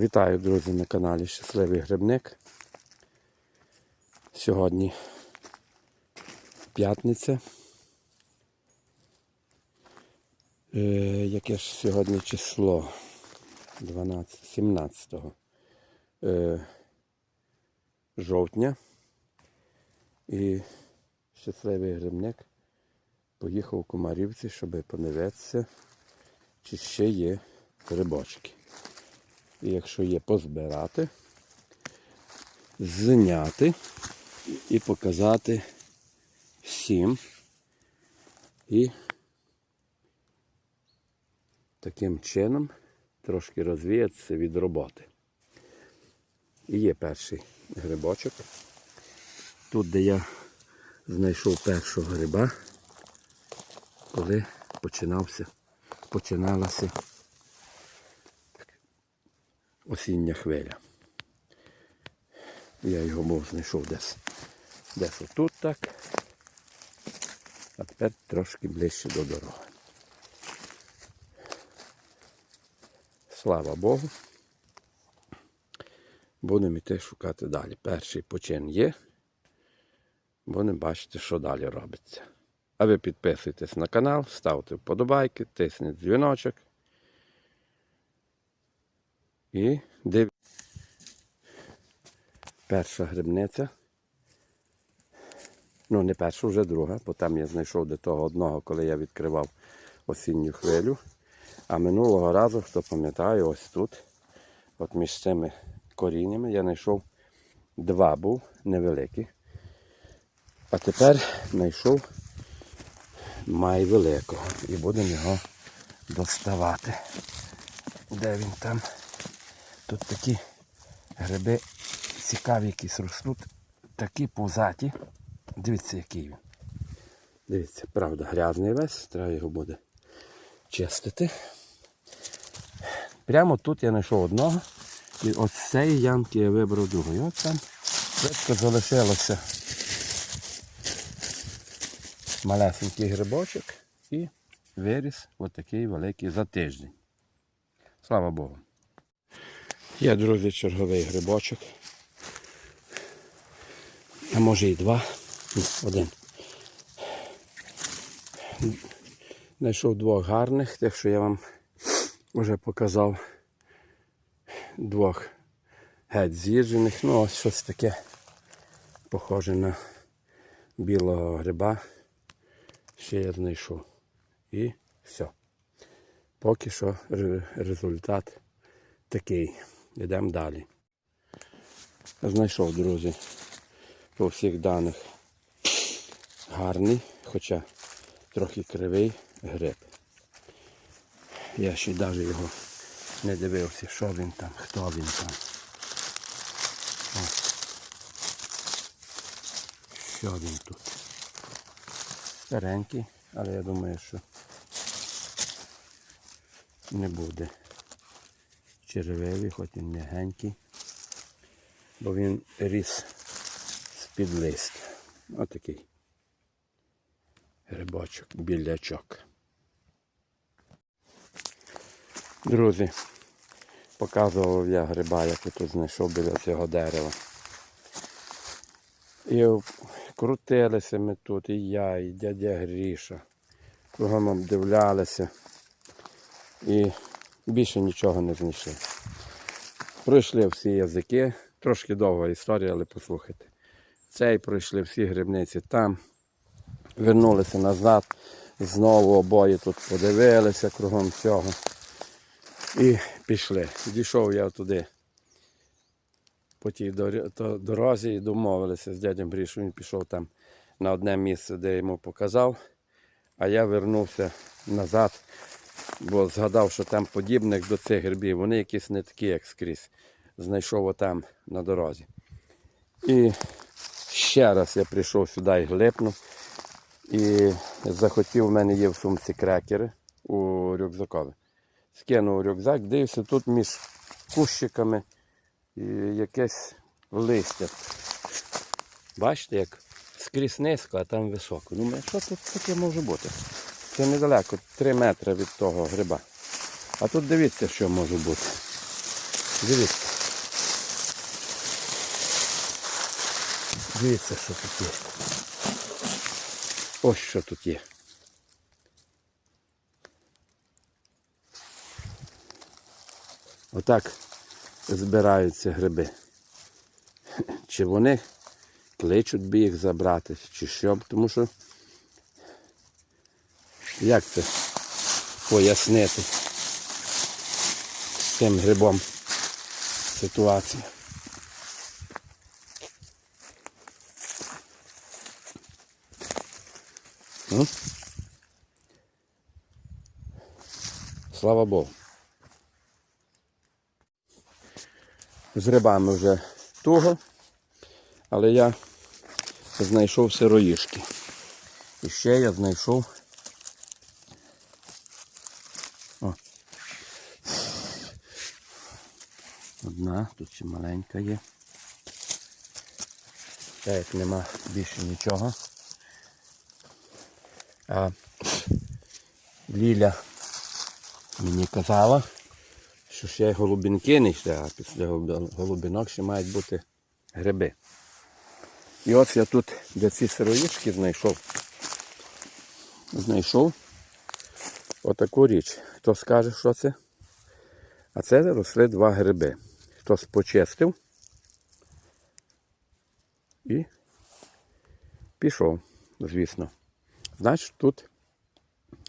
Вітаю, друзі, на каналі Щасливий Грибник. Сьогодні п'ятниця. Е, яке ж сьогодні число? 12, 17 е, жовтня. І щасливий грибник поїхав у Комарівці, щоб подивитися, чи ще є грибочки. Якщо є позбирати, зняти і показати всім. І таким чином трошки розвіятися від роботи. І є перший грибочок. Тут, де я знайшов першого гриба, коли починався, починалася осіння хвиля. Я його був знайшов десь. Десь отут так. А тепер трошки ближче до дороги. Слава Богу. Будемо йти шукати далі. Перший почин є. Будемо бачити, що далі робиться. А ви підписуйтесь на канал, ставте вподобайки, тисніть дзвіночок. І див... Перша грибниця. Ну, не перша, вже друга, бо там я знайшов до того одного, коли я відкривав осінню хвилю. А минулого разу, хто пам'ятає, ось тут, от між цими коріннями, я знайшов два був невеликі. А тепер знайшов май великого. І будемо його доставати. Де він там? Тут такі гриби цікаві якісь ростуть. Такі пузаті. Дивіться, який він. Дивіться, правда, грязний весь, треба його буде чистити. Прямо тут я знайшов одного. І от з цієї ямки я вибрав другу. І от там швидко залишилося малесенький грибочок і виріс отакий великий за тиждень. Слава Богу. Є, друзі, черговий грибочок. А може і два. Ні, один. Знайшов двох гарних, тих, що я вам вже показав. Двох геть з'їжджених. Ну, ось щось таке похоже на білого гриба. Ще я знайшов. І все. Поки що результат такий. Йдемо далі. Знайшов, друзі, по всіх даних гарний, хоча трохи кривий гриб. Я ще навіть його не дивився, що він там, хто він там. Що він тут? Старенький, але я думаю, що не буде черевивий, хоч і м'ягенький, бо він ріс з-під листя. Отакий грибочок, білячок. Друзі, показував я гриба, як я тут знайшов біля цього дерева. І крутилися ми тут, і я, і дядя Гріша. Кругом обдивлялися. І більше нічого не знайшли. Пройшли всі язики, трошки довга історія, але послухайте. Цей пройшли всі грибниці там, вернулися назад, знову обоє тут подивилися кругом всього. І пішли. Дійшов я туди по тій дорозі і домовилися з дядям Грішою. Він пішов там на одне місце, де йому показав. А я вернувся назад, бо згадав, що там подібних до цих грибів, вони якісь не такі, як скрізь. Знайшов отам на дорозі. І ще раз я прийшов сюди і глипнув. І захотів, в мене є в сумці крекери у рюкзакові. Скинув рюкзак, дивився тут між кущиками якесь листя. Бачите, як скрізь низько, а там високо. Думаю, що тут таке може бути? Це недалеко, 3 метри від того гриба. А тут дивіться, що може бути. Дивіться. Дивіться, що тут є. Ось що тут є. Отак збираються гриби. Чи вони кличуть би їх забрати, чи що, тому що як це пояснити з цим грибом ситуацію? Ну? Слава Богу. З грибами вже туго, але я знайшов сироїшки. І ще я знайшов. Одна, тут ще маленька є. Так як нема більше нічого. А Ліля мені казала, що ще голубінки не йшли, а після голуб- голубінок ще мають бути гриби. І ось я тут, де ці сироїшки знайшов, знайшов отаку річ. Хто скаже, що це? А це росли два гриби. Хтось почистив і пішов, звісно. Значить, тут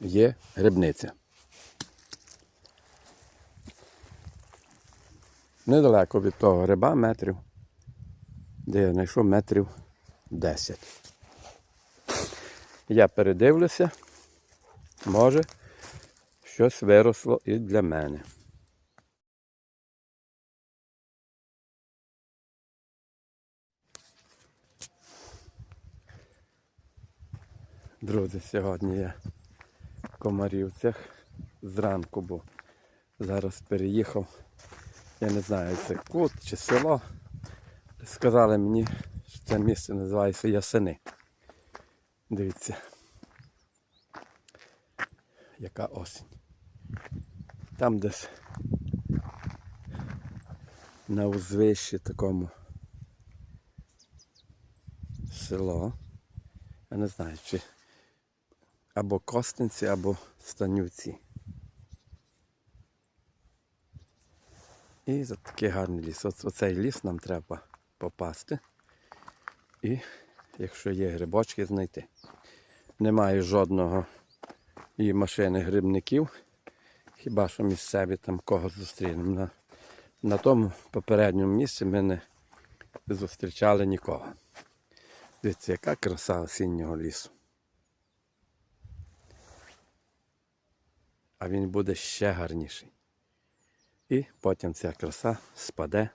є грибниця. Недалеко від того гриба метрів, де я знайшов метрів 10. Я передивлюся, може, щось виросло і для мене. Друзі, сьогодні я в Комарівцях зранку, бо зараз переїхав. Я не знаю, це кут чи село. Сказали мені, що це місце називається Ясени. Дивіться. Яка осінь. Там десь на узвищі такому село. Я не знаю, чи або Костинці, або Станюці. І за такий гарний ліс. Оц- Оцей ліс нам треба попасти. І якщо є грибочки, знайти. Немає жодного і машини грибників. Хіба що місцеві там когось зустрінемо. На, на тому попередньому місці ми не зустрічали нікого. Дивіться, яка краса осіннього лісу. А він буде ще гарніший. І потім ця краса спаде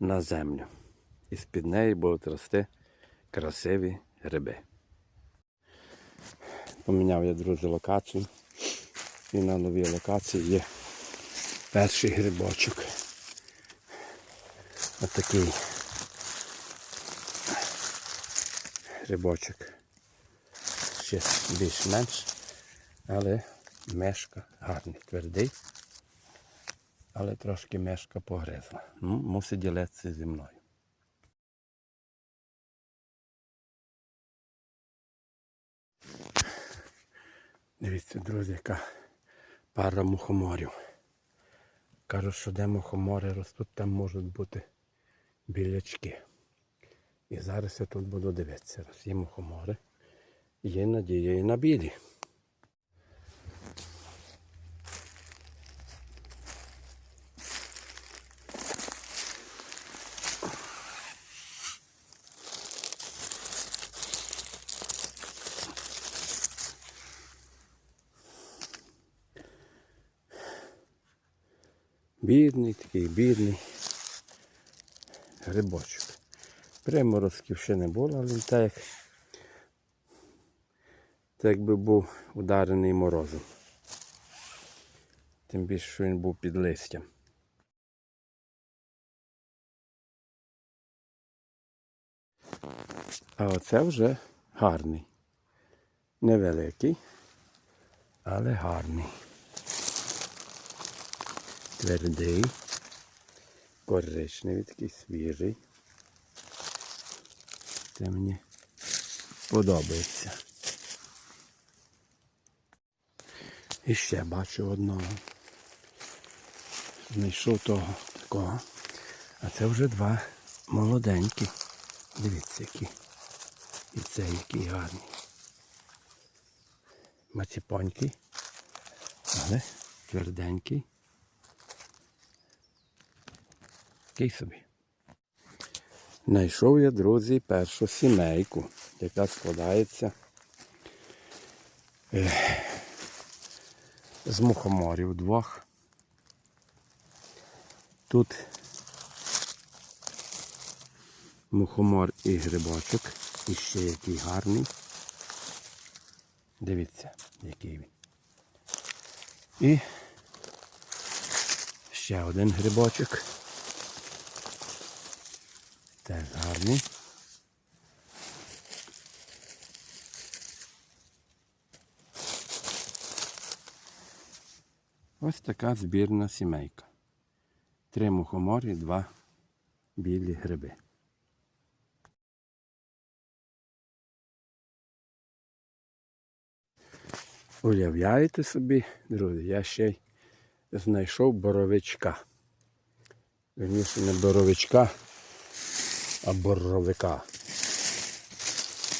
на землю. І з-під неї будуть рости красиві гриби. Поміняв я, друзі, локацію. І на новій локації є перший грибочок. Отакий грибочок. Ще більш-менш, але мешка гарний, твердий але трошки мешка погризла. Ну, мусить ділитися зі мною. Дивіться, друзі, яка пара мухоморів. Кажуть, що де мухомори ростуть, там можуть бути білячки. І зараз я тут буду дивитися. Раз є мухомори. Є надія і на білі. Бідний такий, бідний грибочок. Приморозків ще не було, але так як, так якби був ударений морозом. Тим більше, що він був під листям. А оце вже гарний. Невеликий, але гарний. Твердий. коричневий, такий свіжий. Це мені подобається. І ще бачу одного. Знайшов того такого. А це вже два молоденькі. Дивіться, які. І це який гарний. Маціпонький, але тверденький. Такий собі. Знайшов я, друзі, першу сімейку, яка складається з мухоморів двох. Тут мухомор і грибочок. І ще який гарний. Дивіться, який він. І ще один грибочок. Теж гарний. Ось така збірна сімейка. Три мухоморі, два білі гриби. Уявляєте собі, друзі, я ще й знайшов боровичка. Вірніше не боровичка, а боровика.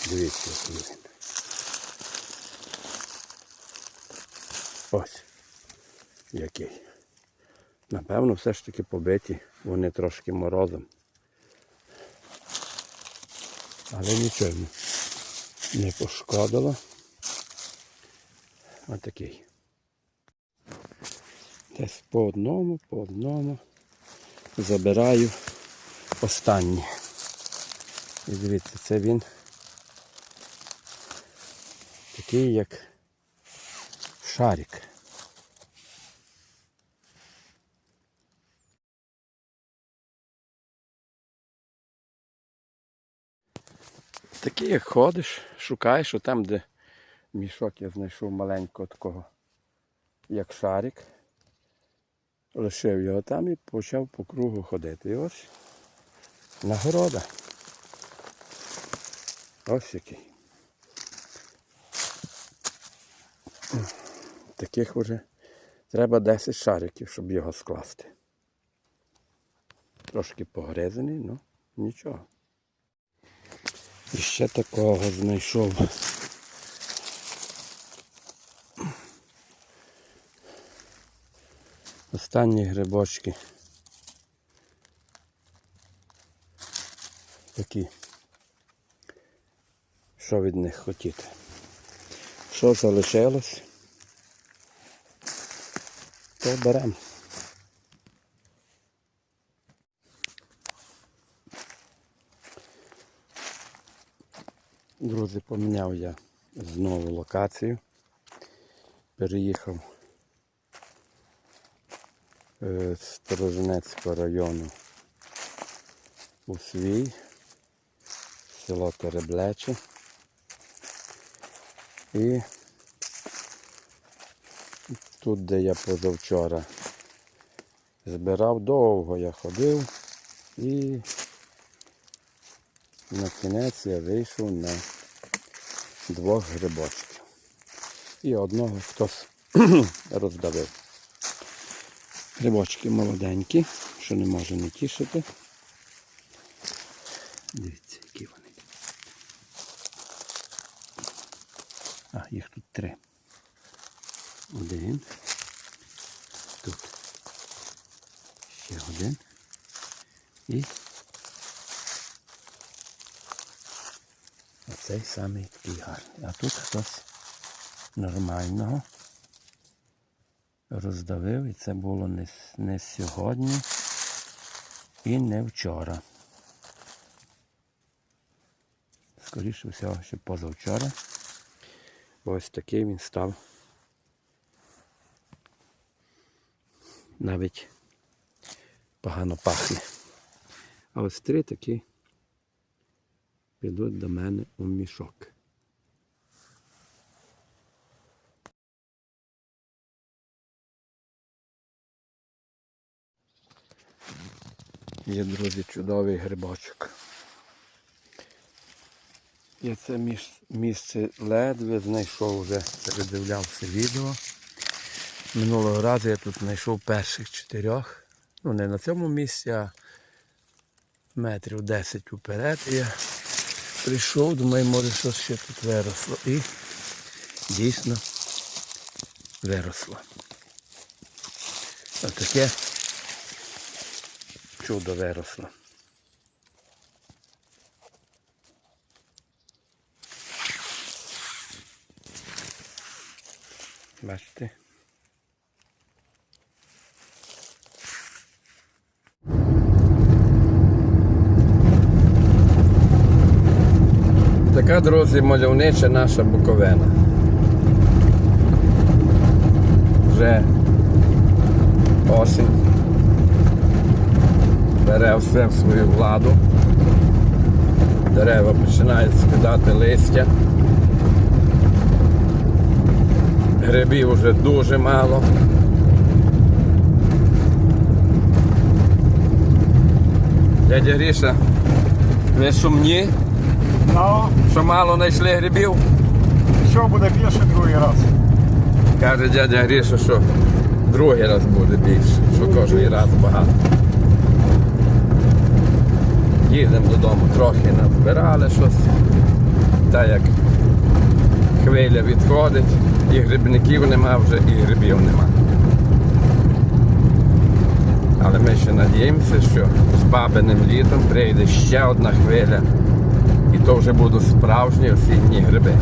Дивіться, який він. Ось. Який. Напевно, все ж таки побиті вони трошки морозом. Але нічого не пошкодило. Отакий. Десь по одному, по одному забираю останній. І дивіться, це він такий як шарик. Такий як ходиш, шукаєш, там, де мішок я знайшов маленького такого, як шарик. Лишив його там і почав по кругу ходити. І ось нагорода. Ось який. Таких вже треба 10 шариків, щоб його скласти. Трошки погризаний, ну нічого. І ще такого знайшов. Останні грибочки. Такі. Що від них хотіти? Що залишилось? То беремо. Друзі, поміняв я знову локацію. Переїхав е, з Сторожинецького району у свій село Тереблече. І тут, де я позавчора збирав, довго я ходив і на кінець я вийшов на двох грибочків. І одного хтось роздавив. Грибочки молоденькі, що не може не тішити. Дивіться, які вони. А, їх тут три. Один. Тут. Ще один. І оцей самий такий гарний. А тут хтось нормального роздавив і це було не, не сьогодні і не вчора. Скоріше всього, що позавчора. Ось такий він став. Навіть погано пахне. А ось три такі підуть до мене у мішок. Є, друзі, чудовий грибочок. Я це місце ледве знайшов вже, передивлявся відео. Минулого разу я тут знайшов перших чотирьох. Ну не на цьому місці, а метрів 10 уперед. Я прийшов, думаю, може щось ще тут виросло. І дійсно виросло. Ось таке чудо виросло. Бачите? Така, друзі, мальовнича наша Буковина. Вже осінь. Бере все в свою владу. Дерева починають скидати листя. Грибів вже дуже мало. Дядя Гріша, ви сумні, Ну, що мало знайшли грибів? що буде більше другий раз? Каже дядя Гріша, що другий раз буде більше, що кожен раз багато. Їдемо додому, трохи назбирали щось. Та як хвиля відходить, і грибників нема вже, і грибів нема. Але ми ще надіємося, що з бабиним літом прийде ще одна хвиля, і то вже будуть справжні осінні гриби.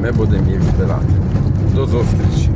Ми будемо їх збирати. До зустрічі!